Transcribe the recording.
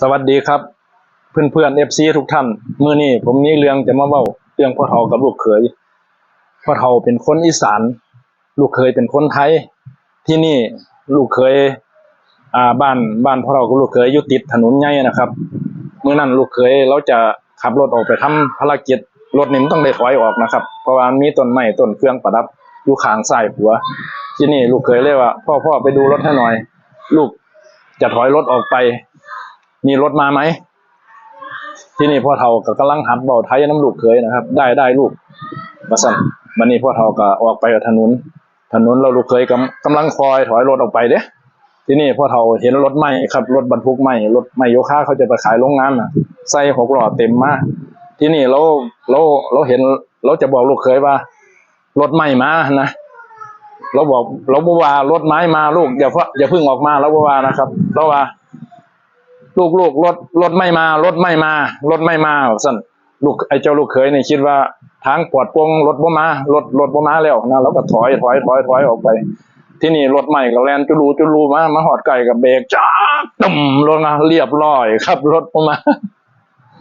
สวัสดีครับ เพื่อนเพื่อนเอฟซีทุกท่านเมื้อนี้ผมมีเรื่องจะมาเว้าเรื่องพ่อเฒ่ากับลูกเขยพ่อเฒ่าเป็นคนอีสาน ลูกเขยเป็นคนไทย ที่นี่ลูกเขยอ่าบ้านบ้านพ่อเฒ่ากับลูกเขยอยู่ติดถนนใหญ่นะครับเมื่อนั้นลูกเขยเราจะขับรถออกไปทำภารกิจรถนี่มันต้องได้ถอยออกนะครับ เพราะว่ามันมีต้นไม้ต้นเครื่องประดับอยู่ข้างซ้ายหัว ที่นี่ลูกเขยเลยกว่า พ่อพ่อไปดูรถให้หน่อย ลูกจะถอยรถออกไป มีรถมาไหม ที่นี่พ่อเฒ่าก็กำลังหัดเบาไทยน้ำลูกเคยนะครับ ได้ได้ลูกมาสั่นวันนี้พ่อเฒ่าก็ออกไปกับถนน ถนนเราลูกเคยกำกำลังคอยถอยรถออกไปเด้ที่นี่พ่อเฒ่าเห็นรถใหม่ครับรถบรรทุกใหม่รถใหม่โยคะเขาจะไปขายโรงงานน่ะใส่หกหล้อเต็มมากที่นี่เราเราเราเห็นเราจะบอกลูกเคยว่ารถใหม่มานะเราบอกเราบอกว่ารถไม้มาลูกอย่าเพิ่งอย่าเพิ่งออกมาเราบอกว่านะครับเราว่า ลูกลูกรถรถไม่มารถไม่มารถไม่มาสั่นลูกไอ้เจ้าลูกเขยนี่คิดว่าทางปลอดโปร่งรถบ่มารถรถบ่มาแล้วนะเราก็ถอยถอยถอยถอยออกไป ที่นี่รถใหม่ก็แลนจุลูจุลูมามาหอดไก่กับเบรกจ้าตุ่มลงมาเรียบร้อยครับรถบ่มา